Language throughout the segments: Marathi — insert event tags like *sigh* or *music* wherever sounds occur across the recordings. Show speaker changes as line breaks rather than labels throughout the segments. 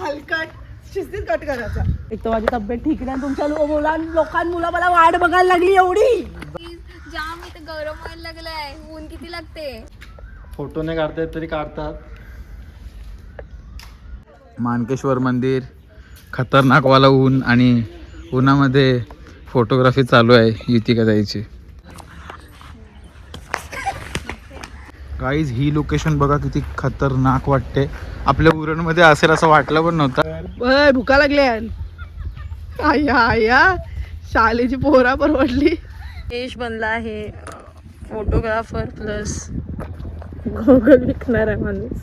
हलकट शिस्तीत कट करायचा. एक तर माझी तब्येत ठीक नाही तुमच्या लो- मुलां लोकां मुलं मला वाट बघायला लागली एवढी.
जाम इथे गरम व्हायला लागलाय. ऊन किती लागते?
फोटो नाही काढतायत तरी काढतात. मानकेश्वर मंदिर खतरनाकवाला ऊन आणि उन्हामध्ये फोटोग्राफी चालू आहे युतिका जायची गाईज ही लोकेशन बघा किती खतरनाक वाटते. आपल्या उरणमध्ये असेल असं वाटलं पण नव्हतं.
भुका लागली आया आया. शाळेची पोहरा परवडली. देश बनला आहे फोटोग्राफर प्लस गोगल विकणार आहे माणूस.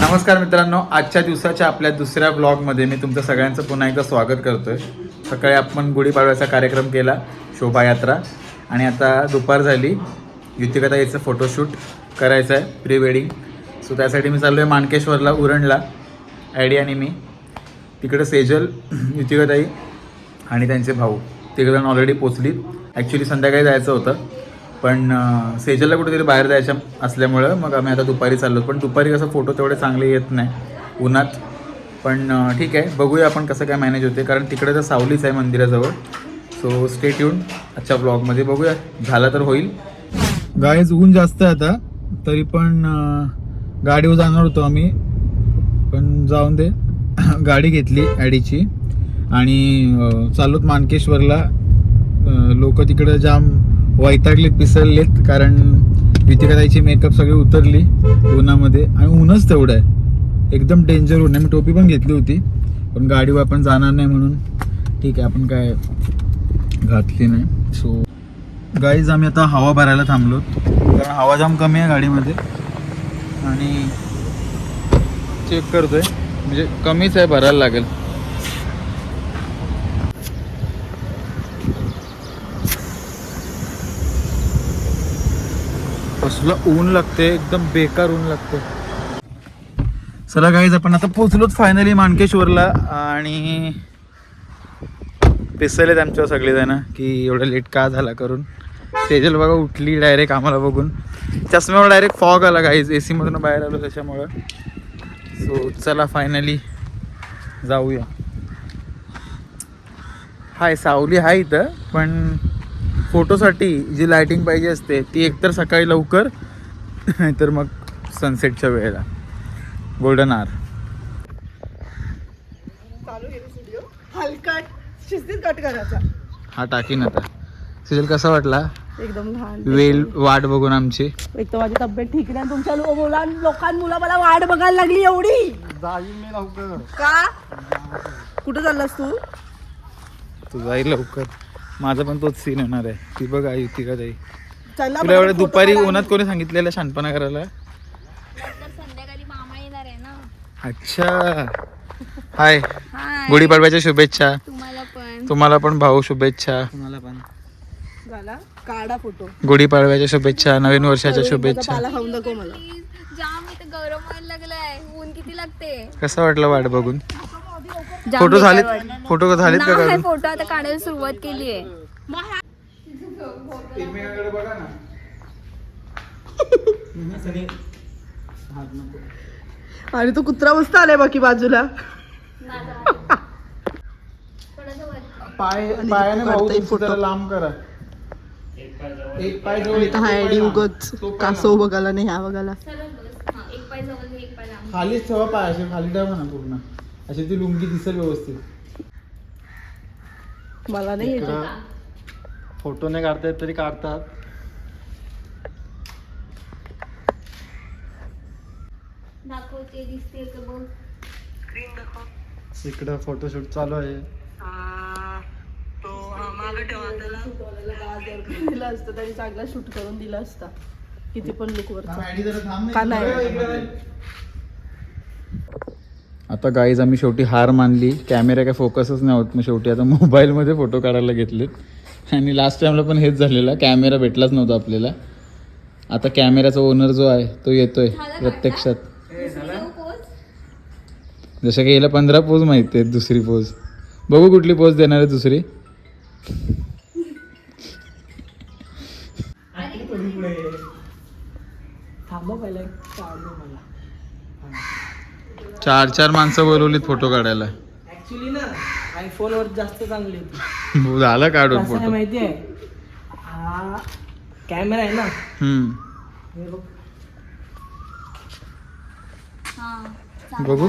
नमस्कार मित्रांनो आजच्या दिवसाच्या आपल्या दुसऱ्या ब्लॉगमध्ये मी तुमचं सगळ्यांचं पुन्हा एकदा स्वागत करतोय. सकाळी आपण गुढीपाडव्याचा कार्यक्रम केला शोभायात्रा. आणि आता दुपार झाली. युतिकताईचं फोटोशूट करायचं आहे प्री वेडिंग सो त्यासाठी मी चाललो आहे मानकेश्वरला उरणला. आयडियाने मी. तिकडं सेजल *clears throat* युतिकताई आणि त्यांचे भाऊ. तिकडे ऑलरेडी पोचली ॲक्च्युली संध्याकाळी जायचं होतं. पण सेजलला कुठेतरी बाहेर जायचं असल्यामुळं मग आम्ही आता दुपारी चाललो. पण दुपारी कसं फोटो तेवढे चांगले येत नाही. उन्हात. पण ठीक आहे. बघूया आपण कसं काय मॅनेज होते. कारण तिकडे तर सावलीच आहे मंदिराजवळ. सो स्टेट येऊन आजच्या ब्लॉगमध्ये बघूया. झालं तर होईल. गायज ऊन जास्त आहे आता. तरी पण गाडीवर जाणार होतो आम्ही. पण जाऊन दे. *coughs* गाडी घेतली ॲडीची. आणि चालूत मानकेश्वरला लोक तिकडं जाम वैतागलेत पिसरलेत कारण वितिकाताईची मेकअप सगळी उतरली उन्हामध्ये. आणि ऊनच तेवढं आहे. एकदम डेंजर ऊन आहे. मी टोपी पण घेतली होती. पण गाडीवर आपण जाणार नाही म्हणून. ठीक आहे आपण काय घातली नाही. सो गाईज आम्ही आता हवा भरायला थांबलो. कारण हवा जाम कमी आहे गाडीमध्ये. आणि चेक करतोय. म्हणजे कमीच आहे भरायला लागेल. कसलं ऊन लागते एकदम बेकार ऊन लागते. चला गाईज आपण आता पोचलोच फायनली मानकेश्वरला. आणि पिसलेत सगळे सगळेजण की एवढं लेट का झाला करून. सेजल बघा उठली डायरेक्ट आम्हाला बघून. चष्म्यावर डायरेक्ट फॉग आला गाईज ए सीमधून बाहेर आलो त्याच्यामुळं. सो चला फायनली जाऊया. हाय सावली आहे इथं पण फोटोसाठी जी लायटिंग पाहिजे असते ती एकतर सकाळी लवकर नाहीतर मग सनसेटच्या वेळेला. गोल्डन आर हा टाकीन आता. सिजल कसा वाटला?
एकदम
वेल वाट बघून आमची.
एक तर माझी तब्येत ठीक नाही तुमच्या लो- मुलां मुलं मला वाट बघायला लागली एवढी. का? कुठं चाललास तू?
तू जाईल लवकर. माझा पण तोच सीन होणार आहे. ती बघ आई ती का जाई.
चला
तुला एवढं
पटकन
दुपारी उन्हात कोणी सांगितलेलं शानपणा करायला?
तर संध्याकाळी मामा येणार आहे ना.
अच्छा. हाय.
हाय.
गुढीपाडव्याच्या शुभेच्छा.
तुम्हाला पण.
तुम्हाला पण भाऊ शुभेच्छा.
काढा. झाला? काढा फोटो.
गुढीपाडव्याच्या शुभेच्छा नवीन वर्षाच्या शुभेच्छा.
पाला खाऊन दाखव मला.
Please, जाम इथे गरम व्हायला लागलाय. ऊन किती लागते?
कसं वाटलं वाट बघून?
जाम
फोटो
बेकार
झालेत
वाटलं.
फोटो झालेत का
नाही
काढून?
फोटो आता काढायला सुरुवात केली आहे.
आणि तो कुत्रा मस्त आलाय बाकी बाजूला.
पाय पायाने भाऊ तुमचं जरा लांब करा. एक पाय जवळ.
इथं हा आयडी उगच कासव बघायला नाही ह्या बघायला.
एक पाय जवळ एक पाय लांब.
खालीच ठेवा पाय असे खाली ठेवा ना पूर्ण. अशी ती लुंगी दिसेल व्यवस्थित.
मला नाही येत.
फोटो नाही काढतायत तरी काढतात.
दाखवते दिसते का बघ.
इकडं फोटोशूट चालू आहे.
दिलं असतं तरी चांगला शूट करून दिला असता. किती पण लुक का नाही?
आता गाईज आम्ही शेवटी हार मानली. कॅमेरा काय फोकसच नाही होत मग शेवटी आता मोबाईलमध्ये फोटो काढायला घेतलेत. आणि लास्ट टाइमला पण हेच झालेलं. कॅमेरा भेटलाच नव्हता आपल्याला. आता कॅमेऱ्याचा ओनर जो आहे तो येतोय प्रत्यक्षात. जसं की याला पंधरा पोज माहिती आहेत दुसरी पोज बघू कुठली पोज देणार आहे दुसरी. चार चार माणसं बोलवलीत फोटो काढायला.
ऍक्च्युली ना आयफोन वर जास्त चांगली होती.
झालं काढून फोटो
माहिती आहे. हा कॅमेरा आहे ना.
हम्म.
हे बघ.
हा
बघू.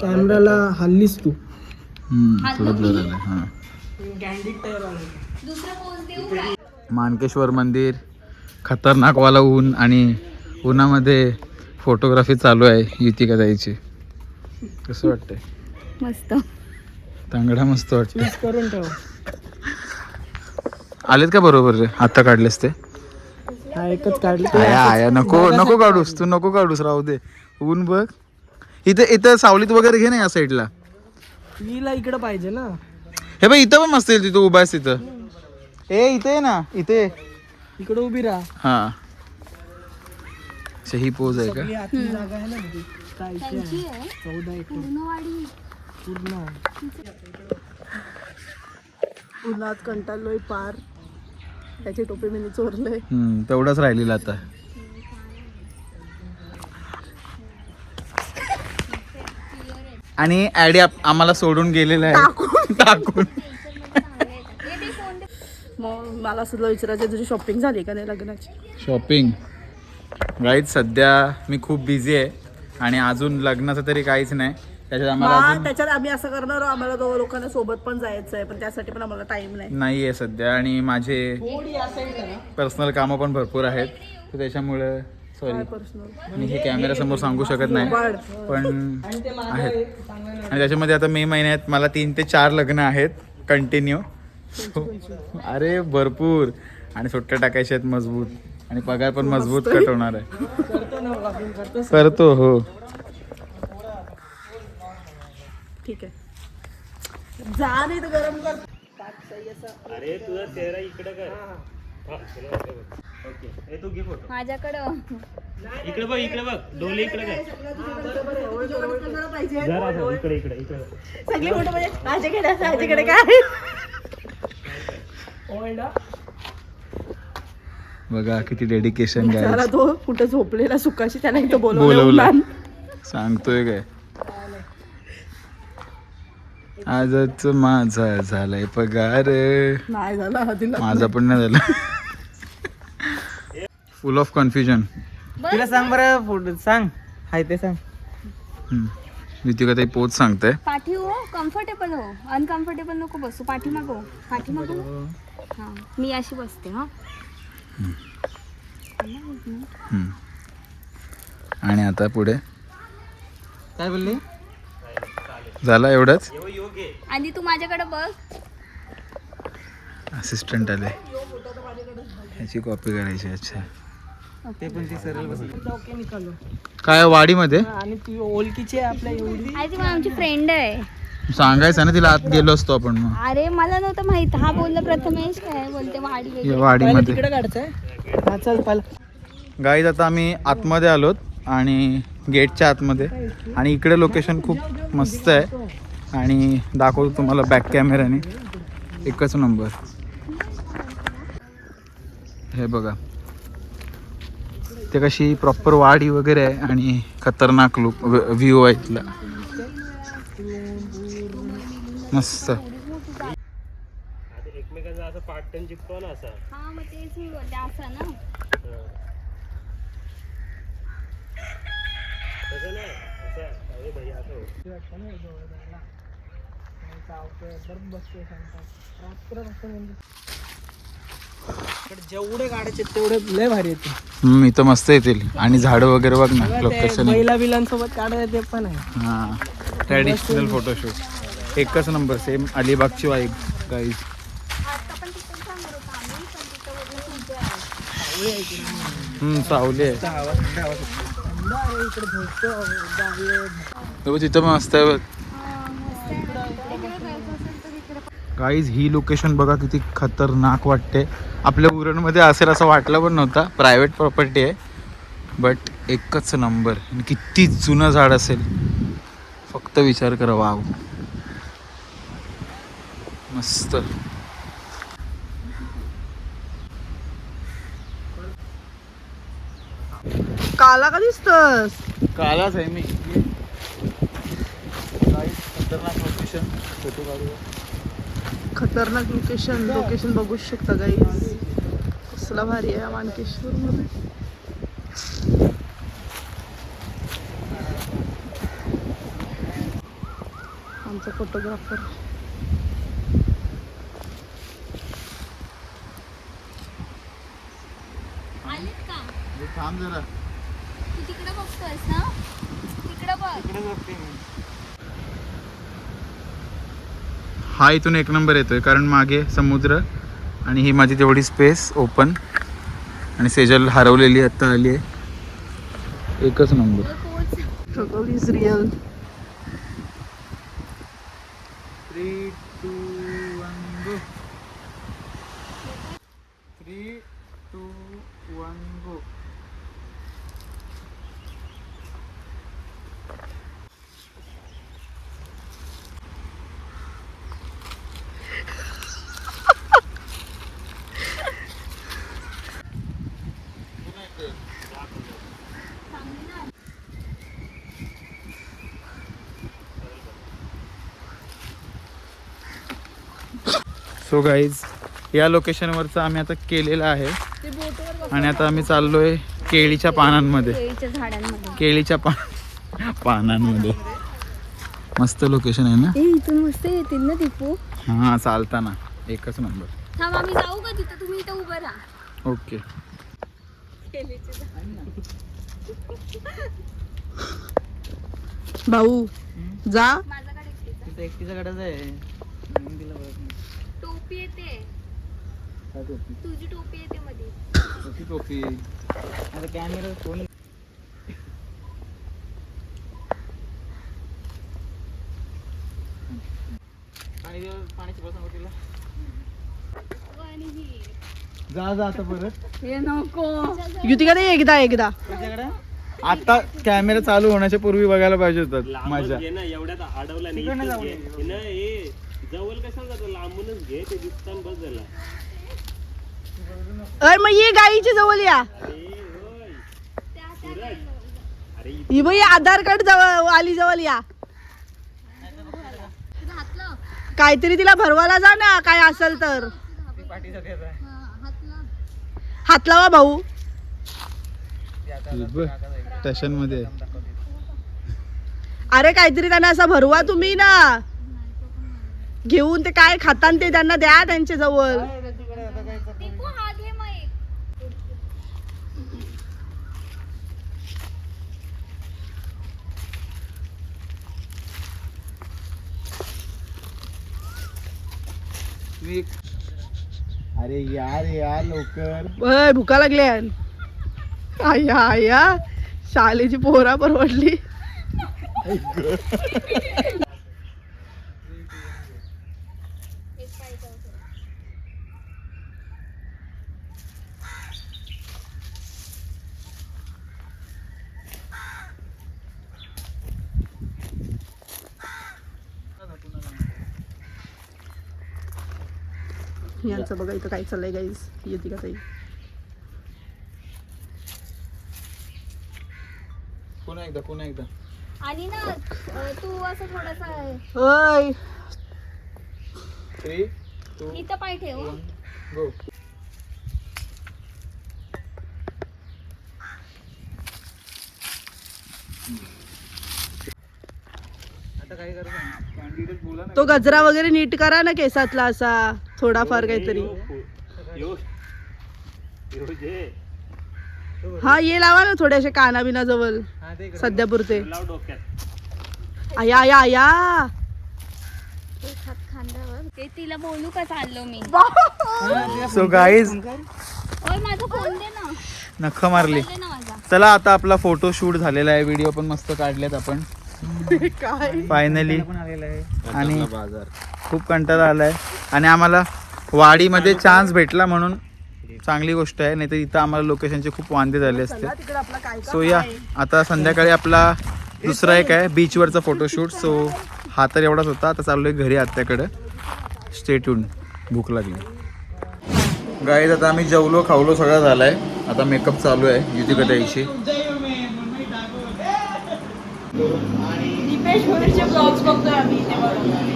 कॅमेराला हल्लीस तू.
हम्म, थोडं blur आलंय, हा. मानकेश्वर मंदिर खतरनाक वाला ऊन आणि उन्हामध्ये फोटोग्राफी चालू आहे युतिका जायची कसं वाटतंय?
मस्त.
तांगडा मस्त वाटतं
चूज करून ठेव.
आलेत का बरोबर रे? आता काढलेस ते?
हा एकच काढलं
आया आया नको नको काढूस तू नको काढूस राहू दे. ऊन बघ. इथे इथं सावलीत वगैरे घे ना या साईडला
हिला इकडं पाहिजे ना.
हे बघ इथं पण मस्त आहे तिथं उभा आहेस तिथं. ए इथे आहे ना इथे.
इकडं उभी राहा.
हा. अच्छा, ही पोज आहे का?
ही आतली जागा आहे ना ती. काय इथे आहे?
त्यांची आहे.
चौदा एकर.
पूर्णवाडी.
पूर्ण
उन्हात कंटाळलोय पार. त्याची टोपी मी चोरलंय.
हम्म, तेवढंच राहिलेलं आता. आणि ऍडी आप- आम्हाला सोडून गेलेलं आहे. *laughs* टाकून
मग मला सुद्धा विचारायचं तुझी शॉपिंग झाली का नाही लग्नाची?
शॉपिंग राईट सध्या मी खूप बिझी आहे आणि अजून लग्नाचं तरी काहीच नाही. त्याच्यात आम्हाला अजून
त्याच्यात आम्ही असं करणार आहोत, आम्हाला दोघं लोकांना सोबत पण जायचं आहे पण त्यासाठी पण आम्हाला टाइम नाही.
नाही आहे सध्या आणि माझे पर्सनल कामं पण भरपूर आहेत. तर त्याच्यामुळे सॉरी
पर्सनल
मी हे कॅमेरा समोर सांगू शकत नाही पण आहेत. आणि त्याच्यामध्ये आता मे महिन्यात मला तीन ते चार लग्न आहेत कंटिन्यू अरे भरपूर. आणि सुट्ट्या टाकायच्या आहेत मजबूत. आणि पगार पण मजबूत कट होणार आहे.
करतो
हो.
ठीक आहे. जा नाही तर गरम कर.
माझ्याकडं.
सगळे फोटो म्हणजे माझ्याकडे माझ्याकडे काय?
बघा किती डेडिकेशन काय
तो कुठं झोपलेला सुकाशी त्याला इथं बोलवलं.
सांगतोय काय? आजच माझा झालाय पगार.
नाही झालं
माझा पण नाही झाला. फुल ऑफ कन्फ्युजन
तिला सांग बरं फोटो सांग. हाय ते सांग.
युतिका ताई पोच सांगते.
पाठी हो कम्फर्टेबल हो. अनकम्फर्टेबल नको बसू. पाठीमाग हो पाठीमाग हो हा मी अशी बसते हा.
आणि आता पुढे?
काय बोलली?
झाला एवढंच?
आणि तू माझ्याकडे बघ.
असिस्टंट आले. ह्याची कॉपी करायची अच्छा.
ते पण ती सरळ बसली. ओके निकालो
काय वाडीमध्ये?
आणि ती ओळखीची आहे आपल्या एवढी.
आमची फ्रेंड आहे.
सांगायचं ना तिला आत गेलो असतो आपण मग.
अरे मला नव्हतं माहीत. हा बोलला प्रथमेश काय बोलते वाडी
या
वगैरे
पहिलं
वाडीमध्ये
तिकडे काढायचंय हा चल पहिला.
गाईज आता आम्ही आतमध्ये आलोत आणि गेटच्या आतमध्ये. आणि इकडे लोकेशन खूप मस्त आहे. आणि दाखवतो तुम्हाला बॅक कॅमेऱ्याने एकच नंबर हे बघा. ते कशी प्रॉपर वाडी वगैरे आहे आणि खतरनाक लुक व्ह्यू आहे इथला. मस्त
हा मग तेच मी बोलते असं ना
इकडे जेवढे काढायचे तेवढे लय भारी येते
हम्म, इथं मस्त येतील आणि झाडं वगैरे बघ ना लोकेशन
बैला बिलांसोबत काढायचं ते पण आहे.
हा. ट्रॅडिशनल फोटोशूट एकच नंबर सेम अलिबागची वाईब गाईज सावली आहे.
इकडे
तिथं मस्त आहे बघ
हा, मस्त आहे ना. इकडे जायचं असेल तर इकडे
गाईज ही लोकेशन बघा किती खतरनाक वाटते. आपल्या उरणमध्ये असेल असं वाटलं पण नव्हतं. प्रायव्हेट प्रॉपर्टी आहे. बट एकच नंबर किती जुनं झाड असेल. फक्त विचार करा वाव मस्त.
काला का दिसतस?
कालाच आहे मी. खतरनाक लोकेशन फोटो काढूया.
खतरनाक लोकेशन लोकेशन बघू शकता काही कसला भारी आहे मानकेश्वर मध्ये आमचा फोटोग्राफर
थांब जरा.
तू तिकडे बघतोयस ना तिकडे बघ.
हा इथून एक नंबर येतोय कारण मागे समुद्र आणि ही माझी तेवढी स्पेस ओपन आणि सेजल हरवलेली आत्ता आली आहे. एकच नंबर
पोच
struggle is real
three two one go three two one go so guys या लोकेशनवरचं आम्ही आता केलेलं आहे. आणि आता आम्ही चाललोय केळीच्या पानांमध्ये.
केळीच्या झाडांमध्ये.
केळीच्या पा पानांमध्ये. मस्त लोकेशन आहे ना?
इथून मस्त येतील ना दीपू?
हा चालताना. एकच नंबर
थांब आम्ही जाऊ का तिथं? तुम्ही इथं उभं राहा.
ओके
भाऊ जा.
माझ्याकडे एकटीचा
गडच आहे म्हणून तिला बघत नाही.
टोपी येते तुझी टोपी येते मध्ये
कशी टोपी?
आता कॅमेरा फोन पाणी देऊ- पाण्याची बस तिला
आणि ही.
जा जा आता परत.
हे नको.
युतिका नाही एकदा एकदा
तुझ्याकडे?
आता कॅमेरा चालू होण्याच्या पूर्वी बघायला पाहिजे होतात माझ्या.
घे ना एवढ्यात अडवला नाही इथंच
जाऊ
घे. हे ना हे जवळ कशाला जातो? लांबूनच घे ते दिसतान बस झाला
अय मग ये गाईच्या जवळ या.
अरे अरे
ही बाई आधार कार्ड जवळ आली जवळ या. काहीतरी तिला भरवायला जा ना काय असेल तर. हात लावा भाऊ.
स्टेशनमध्ये
अरे काहीतरी त्यांना असं भरवा तुम्ही ना. घेऊन ते काय खातान ते त्यांना द्या त्यांच्या जवळ
दीपू हा घे मग एक
मी अरे यार यार लवकर.
अय भुका लागल्या. आया आया शाळेची पोरा परवडली
एक पाहिजे होतं.
यांचं बघा इथं काय चाललंय गाईज येते का ताई?
पुन्हा एकदा पुन्हा एकदा.
आणि ना अं, तू असं थोडस
अय
थ्री टू
इथं पाय ठेव. हं.
गो
आता काय करायचं
कॅन्डिडेट बोला ना.
तो गजरा वगैरे नीट करा ना केसातला असा. थोडाफार काहीतरी. हा ये लावा ना थोड्याशा काना बिना जवळ
हा ते
सध्या पुरते
लाव डोक्यात.
आया आया
ते तिला बोलू का चाललो मी?
सो गाईज
ओय माझा फोन दे ना.
नख मारली. चला आता आपला फोटो शूट झालेला आहे. व्हिडिओ पण मस्त काढलेत आपण.
काय?
फायनली
पण आलेला आहे.
आणि खूप कंटाळा आलाय. आणि आम्हाला वाडीमध्ये चान्स भेटला म्हणून चांगली गोष्ट आहे. नाही तर इथं आम्हाला लोकेशनचे खूप वांदे झाले असते सो या. आता संध्याकाळी आपला दुसरा एक आहे बीचवरचा फोटोशूट सो हा तर एवढाच होता. आता चाललोय घरी आत्याकडं. स्टेटून भूक लागली. गाईज आता आम्ही जेवलो खावलो सगळं झालाय. आता मेकअप चालू आहे. ताईची
मालवणचे ब्लॉग्स बघतोय आम्ही. इथे बघा.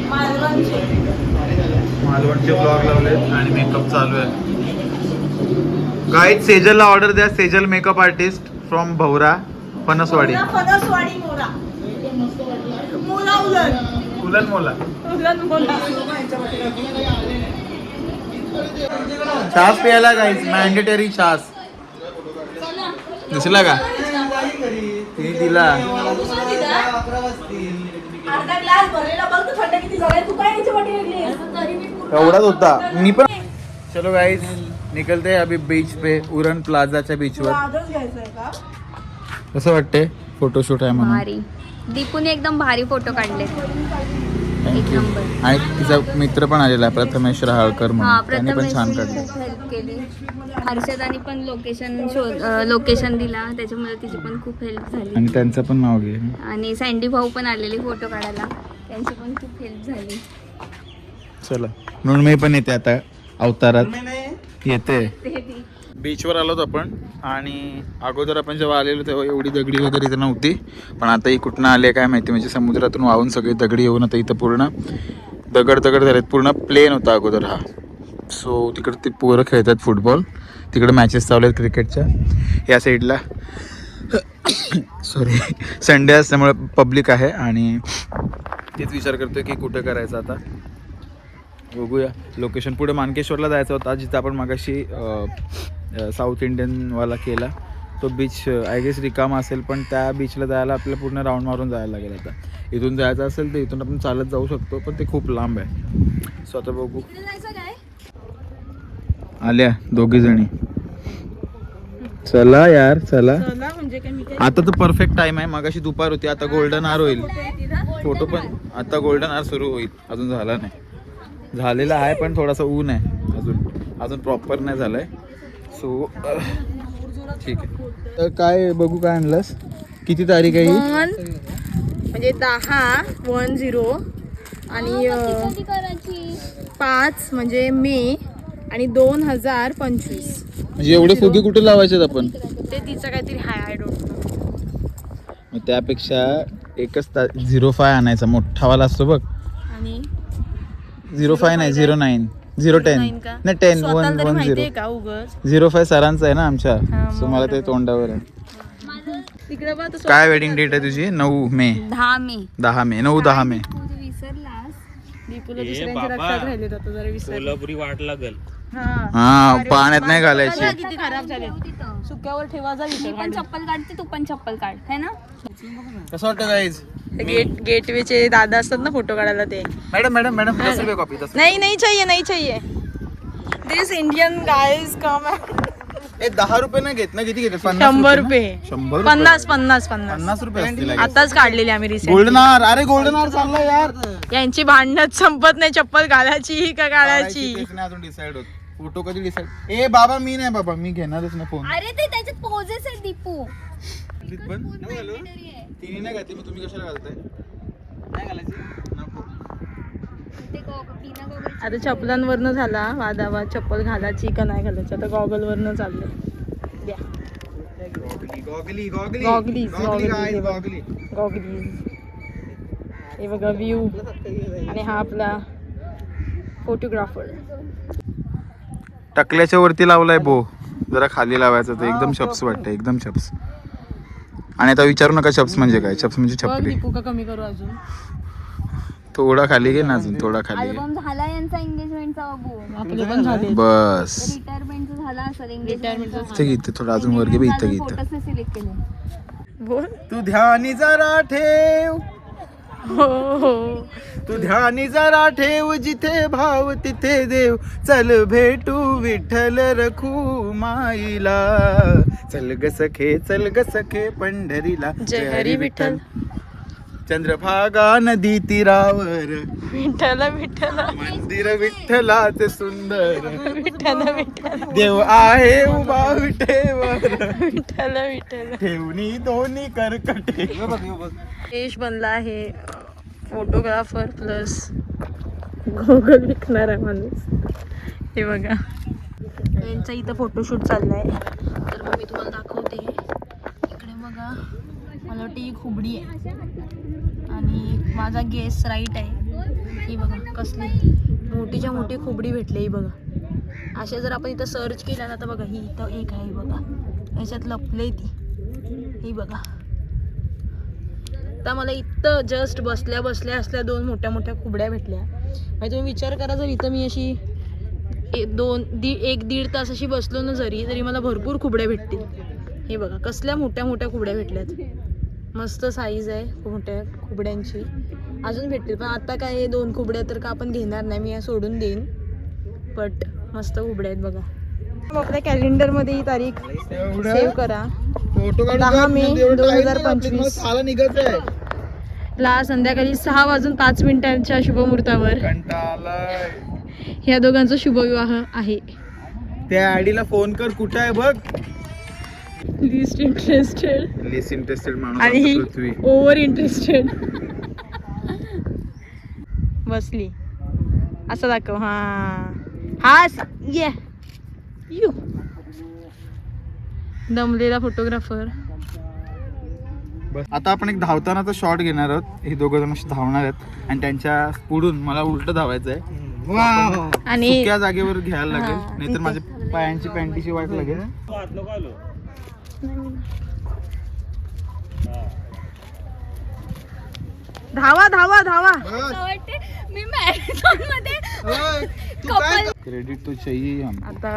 मालवणचे.
मालवणचे ब्लॉग लावलेत आणि मेकअप चालू आहे. गाईड सेजलला ऑर्डर द्या. सेजल मेकअप आर्टिस्ट फ्रॉम भवरा पनसवाडी
फणसवाडी मोरा मोला उलट
उलन मोला
उलट मोला
छास प्यायला गाईज मॅन्डेटरी छास दिसला का? तिने दिला.
अर्धा ग्लास भरलेला बघ तू थंड किती झालाय तू काय याच्या पाठी लागली
एवढाच होता. मी पण चलो गाईज निकलते अभी बीच पे उरण प्लाझाच्या बीचवर
आजच घ्यायचंय का?
कसं वाटते फोटोशूट आहे म्हणून.
भारी. दीपूने एकदम भारी फोटो काढले.
थँक्यू. आणि तिचा मित्र पण आलेला आहे प्रथमेश रहाळकर
हा
म्हणून त्याने पण छान काढले.
हेल्प केली. हर्षदानी पण लोकेशन शोध लोकेशन दिला. त्याच्यामुळे तिची पण खूप हेल्प झाली.
आणि त्यांचं पण नाव घे.
आणि सँडी भाऊ पण आलेले फोटो काढायला. त्यांची पण खूप हेल्प झाली.
चला. म्हणून मी पण येते आता. अवतारात येते.
ते
बीचवर आलो होतो आपण. आणि अगोदर आपण जेव्हा आलेलो तेव्हा एवढी दगडी वगैरे इथं नव्हती. पण आता ही कुठनं आले आहे काय माहिती म्हणजे समुद्रातून वाहून सगळी दगडी येऊन आता इथं पूर्ण दगड दगड झालेत. पूर्ण प्लेन होता अगोदर हा. सो तिकडे ते पोरं खेळतात फुटबॉल तिकडे मॅचेस चालू आहेत क्रिकेटच्या या साईडला सॉरी संडे असल्यामुळे पब्लिक आहे आणि तेच विचार करतोय की कुठं करायचं आता. बघूया. लोकेशन पुढे मानकेश्वरला जायचं होता. जिथं आपण मागाशी साऊथ इंडियनवाला केला. तो बीच आय गेस रिकामा असेल पण त्या बीचला जायला आपल्याला पूर्ण राऊंड मारून जायला लागेल आता. इथून जायचं असेल तर इथून आपण चालत जाऊ शकतो पण ते खूप लांब आहे. सो आता बघू. आल्या दोघी जणी. चला यार चला.
म्हणजे
आता तर परफेक्ट टाइम आहे. मागाशी दुपार होती आता गोल्डन आर होईल. फोटो पण आता गोल्डन आर सुरू होईल. अजून झाला नाही. झालेला आहे पण थोडासा ऊन आहे. अजून अजून प्रॉपर नाही झालाय. सो ठीक आहे. तर काय बघू काय आणलंस? किती तारीख आहे ही?
वन म्हणजे दहा वन झिरो आणि अं, पाच म्हणजे मे आणि दोन हजार पंचवीस.
म्हणजे एवढे फुगे कुठे लावायचे आपण?
ते तिचं काहीतरी हाय आय डोंट
मग त्यापेक्षा एकच ता झिरो फाय आणायचा. मोठावाला असतो बघ.
आणि?
झिरो फाय नाही झिरो नाईन झिरो टेन
का?
नाही टेन
स्वतःला
वन
तरी
वन झिरो
का उगच?
झिरो फाय सरांचं आहे ना आमच्या.
हा,
सो मला ते तोंडावर आहे.
तिकडे बघ तो
काय वेडिंग डेट आहे तुझी? नऊ मे.
दहा मे.
दहा मे. नऊ दहा मे.
तू विसरलास?
दीपूला
ए
दुसऱ्यांच्या
बाबा.
लक्षात राहिले आता जरा विसर
कोल्हापुरी वाट लागल.
हा.
हा पाण्यात नाही घालायची.
बघा किती खराब झाले.
तिथं
सुक्यावर ठेवा जा
मी पण चप्पल काढते तू पण चप्पल काढ है ना?
कसं वाटतं गाईज
गेट गेटवेचे दादा असतात ना फोटो काढायला ते.
मॅडम मॅडम मॅडम दस रुपये कॉपी दस
नहीं नहीं चाहिए नहीं चाहिए. दिस इंडियन गाइज कम
ए दहा रुपये नाही घेत ना? किती घेते
शंभर रुपये?
शंभर
पन्नास पन्नास पन्नास.
पन्नास रुपये असतील
आताच काढलेली आम्ही रिसेंट
गोल्डन आर अरे गोल्डन आर चाललाय यार.
यांची भांडणच संपत नाही चप्पल घालायची का काढायची
अजून डिसाइड होत. फोटो कधी डिसाइड ए बाबा मी नाही बाबा मी घेणारच नाही फोन.
अरे ते त्याच्यात पोजेस आहे दीपू.
तिने नाही घातली मग तुम्ही कशाला घालताय? नाही घालायची? नको.
ते गो- बिना गोगलचं
आता चपलांवरनं झाला वादावाद चप्पल घालायची का नाही घालायची आता गॉगल वरनं चाललंय. द्या.
गॉगली गॉगली गॉगली
Goggles,
गॉगली
goggles.
guys, गॉगली
गॉगलीज हे बघा व्ह्यू आणि हा आपला फोटोग्राफर
टकल्याच्या वरती लावलाय बो जरा खाली लावायचं तर एकदम शप्स वाटतं एकदम शप्स. आणि आता विचारू नका शप्स म्हणजे काय. शप्स म्हणजे छपरी.
का कमी करू अजून?
थोडा खाली घे ना अजून थोडा खाली घे.
अल्बम झाला यांचा एंगेजमेंटचा बाबू.
आपले पण झाले.
बस.
रिटायरमेंटचं झाला असेल
Retirement
इथे थोडं अजून वर घे बे, इथं घे इथं.
फोटोच सिलेक्ट केले.
बोल.
तू ध्यानी जरा ठेव.
हो हो.
तू ध्यानी जरा ठेव जिथे भाव तिथे देव. चल भेटू विठ्ठल रखू माईला. चल ग सखे चल ग सखे पंढरीला.
जय हरी विठ्ठल.
चंद्रभागा नदी तीरावर.
विठ्ठल विठ्ठल.
मंदिर विठ्ठलाचे सुंदर.
विठ्ठल विठ्ठल.
देव आहे उभा विठेवर.
विठ्ठल विठ्ठल.
ठेवणी दोन्ही करकटे.
देश बनला आहे. फोटोग्राफर प्लस गुगल विकणारा माणूस. हे बघा. यांचा इथं फोटोशूट चाललाय. तर मग मी तुम्हाला दाखवते. इकडे बघा. मला वाटतं ही खुबडी आहे. आणि माझा गेस राईट आहे. ही बघा कसली. मोठीच्या मोठी खोबडी भेटली ही बघा. अशा जर आपण इथं सर्च केलं ना तर बघा ही इथं एक आहे बघा. याच्यात लपले ती. ही बघा. आता मला इथं जस्ट बसल्या बसल्या असल्या दोन मोठ्या मोठ्या खुबड्या भेटल्या. म्हणजे तुम्ही विचार करा जर इथं मी अशी ए- दोन दी एक दीड तास अशी बसलो ना जरी तरी मला भरपूर खुबड्या भेटतील. हे बघा कसल्या मोठ्या मोठ्या खुबड्या भेटल्यात. मस्त साईज आहे मोठ्या खुबड्यांची. अजून भेटतील पण आता काय दोन खुबड्या तर का आपण घेणार नाही मी या सोडून देईन. बट मस्त खुबड्या आहेत बघा. आपल्या कॅलेंडरमध्ये ही तारीख सेव्ह करा.
फोटो
दहा मे दोन हजार पंचवीस.
निघत आहे.
ला संध्याकाळी सहा वाजून पाच मिनिटांच्या शुभमुहूर्तावर.
कंटाळाय
ह्या दोघांचा शुभविवाह आहे.
त्या आयडीला फोन कर कुठे आहे बघ?
लिस्ट इंटरेस्टेड
लेस इंटरेस्टेड माणूस
आणि ही
आमचा पृथ्वी.
ओव्हर इंटरेस्टेड बसली. असं दाखव हा. हा ये. यू. दमलेला फोटोग्राफर
बस. आता आपण एक धावतानाचा शॉट घेणार आहोत. हे दोघं जण असे धावणार आहेत. आणि त्यांच्या पुढून मला उलट धावायचं आहे
आणि
सुक्या जागेवर घ्यायला लागेल. नाहीतर. माझ्या पायांची पॅन्टीची वाट लागेल.
धावा धावा धावा.
मी मॅरेथॉनमध्ये
क्रेडिट तो चाहिए हम
आता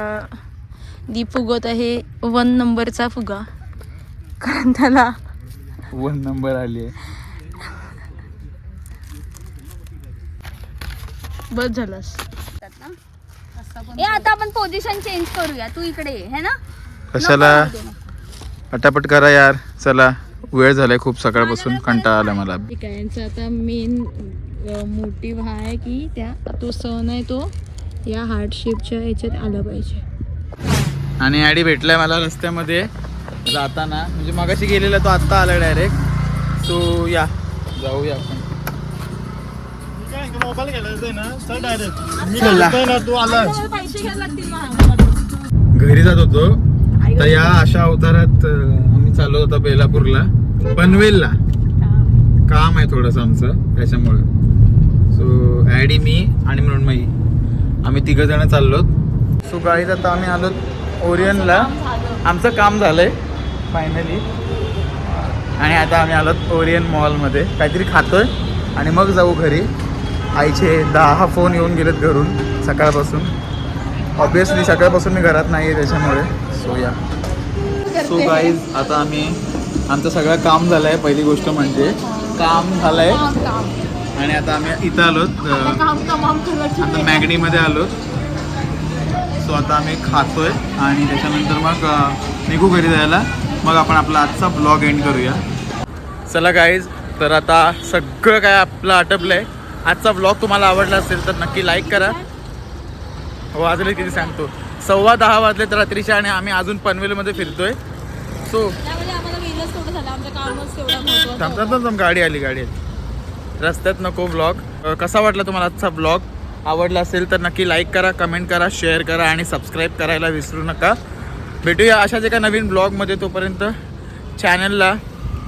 दीप फुगवत आहे. वन नंबरचा फुगा. कारण त्याला
वन नंबर आली आहे.
बस झालास.
ए आता आपण पोझिशन चेंज करूया. तू इकडे ये, है ना?
कशाला?
नको राहू दे. मग.
पटापट करा यार. चला वेळ झालाय खूप सकाळपासून. कंटाळा आला मला.
ठीक आहे यांचा आता मेन मोटिव्ह हा आहे की त्या तो सण आहे तो या हार्ट शेपच्या ह्याच्यात आला पाहिजे.
आणि ॲडी भेटलाय मला रस्त्यामध्ये जाताना. म्हणजे मगाशी गेलेला तो आत्ता आला डायरेक्ट सो या. जाऊया आपण. घरी जात होतो. तर या अशा अवतारात आम्ही चाललो होतो बेलापूरला. पनवेलला. काम आहे थोडंसं आमचं त्याच्यामुळं. सो ॲडी मी आणि मृण्मयी. आम्ही तिघ जण चाललो सो गाडीत आता आम्ही आलो ओरियनला आमचं काम झालंय फायनली आणि आता आम्ही आलो ओरियन मॉलमध्ये. काहीतरी खातोय आणि मग जाऊ घरी. आईचे दहा फोन येऊन गेलेत घरून सकाळपासून. ऑब्विसली सकाळपासून मी घरात नाही आहे त्याच्यामुळे. सो या सो गाईज आता आम्ही आमचं सगळं काम झालं आहे पहिली गोष्ट म्हणजे काम झालं आहे आणि आता आम्ही इथं आलो आता मॅगडीमध्ये आलो सो आता आम्ही खातोय आणि त्याच्यानंतर मग निघू घरी जायला. मग आपण आपला आजचा ब्लॉग एंड करूया. चला गाईज तर आता सगळं काय आपलं आटपलं आहे आजचा ब्लॉग तुम्हाला आवडला असेल तर नक्की लाईक करा. हो वाजले किती सांगतो. सव्वा दहा वाजलेत रात्रीच्या आणि आम्ही अजून पनवेलमध्ये फिरतोय. सो
त्यामध्ये आम्हाला वेगळंच थोडं झालं. आमचं कामच तेवढं महत्वाचं
थांब थांब थांब थांब, गाडी आली गाडी आली. रस्त्यात नको ब्लॉग कसा वाटला तुम्हाला आजचा ब्लॉग आवडला असेल तर नक्की लाईक करा कमेंट करा शेअर करा आणि सबस्क्राईब करायला विसरू नका. भेटूया अशाच एका नवीन ब्लॉगमध्ये तोपर्यंत चॅनलला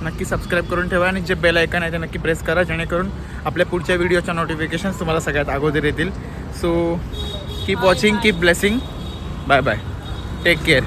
नक्की सबस्क्राईब करून ठेवा आणि जे बेल ऐकन आहे ते नक्की प्रेस करा जेणेकरून आपल्या पुढच्या व्हिडिओच्या नोटिफिकेशन्स तुम्हाला सगळ्यात अगोदर येतील. So keep watching keep blessing bye bye take care